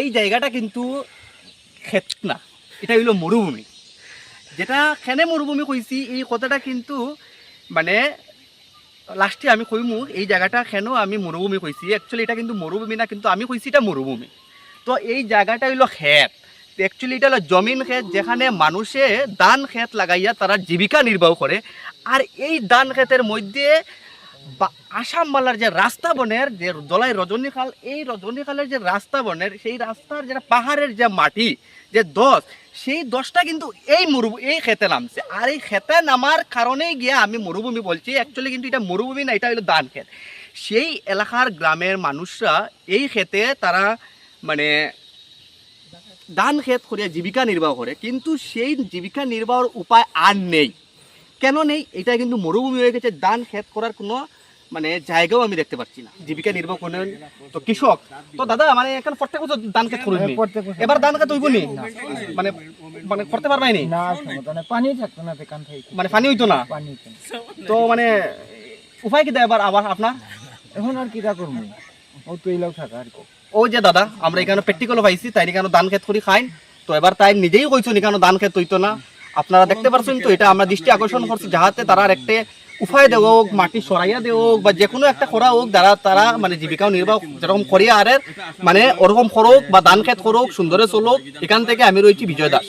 এই জায়গাটা কিন্তু ক্ষেত না এটা হইল মরুভূমি। যেটা খেনে মরুভূমি কইছি, এই কথাটা কিন্তু মানে লাস্টে আমি কইমু, এই জায়গাটা কেন আমি মরুভূমি কইছি? অ্যাকচুয়ালি এটা কিন্তু মরুভূমি না, কিন্তু আমি কইছি এটা মরুভূমি। তো এই জায়গাটা হইল খেত। অ্যাকচুয়ালি এটা হলো জমিন খেত, যেখানে মানুষে ধান খেত লাগাইয়া তারা জীবিকা নির্বাহ করে। আর এই ধান খেতের মধ্যে আসাম মালার যে রাস্তা বনের যে দলাই রজনীখাল এই রজনীখালের যে রাস্তা বনের, সেই রাস্তার যেটা পাহাড়ের যে মাটি, যে দশ, সেই দশটা কিন্তু এই মরু, এই খেতে নামছে। আর এই খেতে নামার কারণেই গিয়ে আমি মরুভূমি বলছি অ্যাকচুয়ালি কিন্তু এটা মরুভূমি না, এটা হলো ধান খেত সেই এলাকার গ্রামের মানুষরা এই খেতে তারা মানে ধান খেত করে জীবিকা নির্বাহ করে, কিন্তু সেই জীবিকা নির্বাহের উপায় আর নেই। কেন নেই? এটা কিন্তু মরুভূমি হয়ে গেছে। ধান খেত করার কোনো মানে জায়গাও আমি দেখতে পাচ্ছি না। জীবিকা নির্বাহ করেন তো কৃষক। তো দাদা মানে এখন প্রত্যেক বছর ধান প্রত্যেক বছর। এবার ধান ক্ষেত হইব নি? মানে মানে করতে পারবাই নি? পানি থাকতো না মানে পানি হইতো না? পানি তো। মানে উপায় কি দেয় এবার আবার আপনার? এখন আর কিটা করব? ও তো এইলাও থাকা আর ও যে দাদা আমরা এখানে প্র্যাকটিক্যাল পাইছি তাই এখানে ধান খেত করি খাই তো এবার তাই নিজেই কইছেন এখানে ধান খেত হইতো না? আপনারা দেখতে পারছেন তো, এটা আমরা দৃষ্টি আকর্ষণ করছি, যাহাতে তারা একটা উপায় দেওয়া হোক, মাটি সরাইয়া দেওয়া হোক, বা যে কোনো একটা খরা হোক, যারা তারা মানে জীবিকা নির্বাহ যেরকম করিয়া আর মানে ওরকম করুক, বা ধান খেত করুক, সুন্দরে চলুক, এখান থেকে আমি রয়েছি বিজয় দাস।